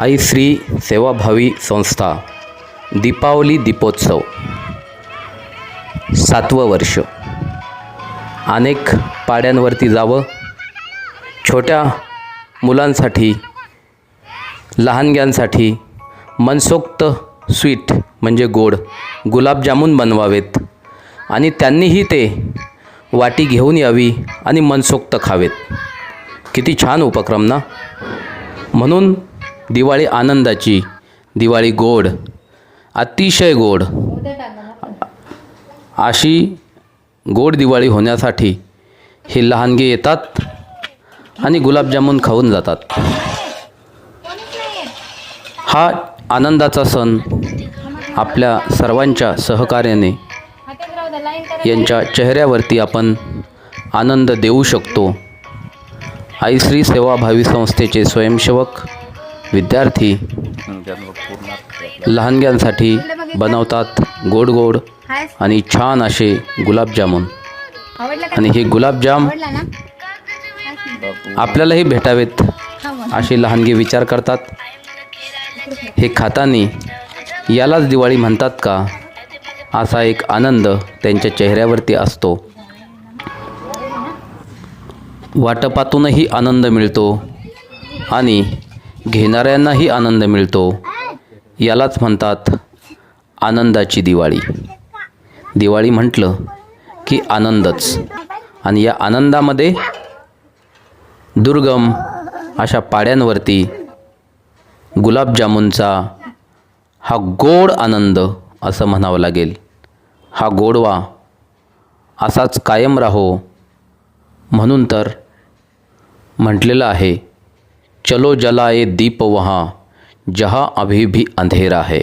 आई श्री सेवाभावी संस्था दीपावली दीपोत्सव. सातवं वर्ष. अनेक पाड्यांवरती जावं छोट्या मुलांसाठी लहानग्यांसाठी मनसोक्त स्वीट म्हणजे गोड गुलाबजामुन बनवावेत आणि त्यांनीही ते वाटी घेऊन यावी आणि मनसोक्त खावेत. किती छान उपक्रम ना? म्हणून दिवाळी आनंदाची. दिवाळी गोड. अतिशय गोड. अशी गोड दिवाळी होण्यासाठी हे लहानगे येतात आणि गुलाबजामून खाऊन जातात. हा आनंदाचा सण आपल्या सर्वांच्या सहकार्याने यांच्या चेहऱ्यावरती आपण आनंद देऊ शकतो. आईश्री सेवाभावी संस्थेचे स्वयंसेवक विद्यार्थी लहानग्यांसाठी बनवतात गोड गोड आणि छान असे गुलाबजामुन. आणि हे गुलाबजाम आपल्यालाही भेटावेत असे लहानगे विचार करतात. हे खातानी यालाच दिवाळी म्हणतात का? असा एक आनंद त्यांच्या चेहऱ्यावरती असतो. वाटपातूनही आनंद मिळतो. आणि घेणाऱ्यांनाही आनंद मिळतो. यालाच म्हणतात आनंदाची दिवाळी. दिवाळी म्हटलं की आनंदच. आणि या आनंदामध्ये दुर्गम अशा पाड्यांवरती गुलाबजामुनचा हा गोड आनंद असं म्हणावं लागेल. हा गोडवा असाच कायम राहो म्हणून तर म्हटलेलं आहे. चलो जलाए दीप वहाँ जहाँ अभी भी अंधेरा है।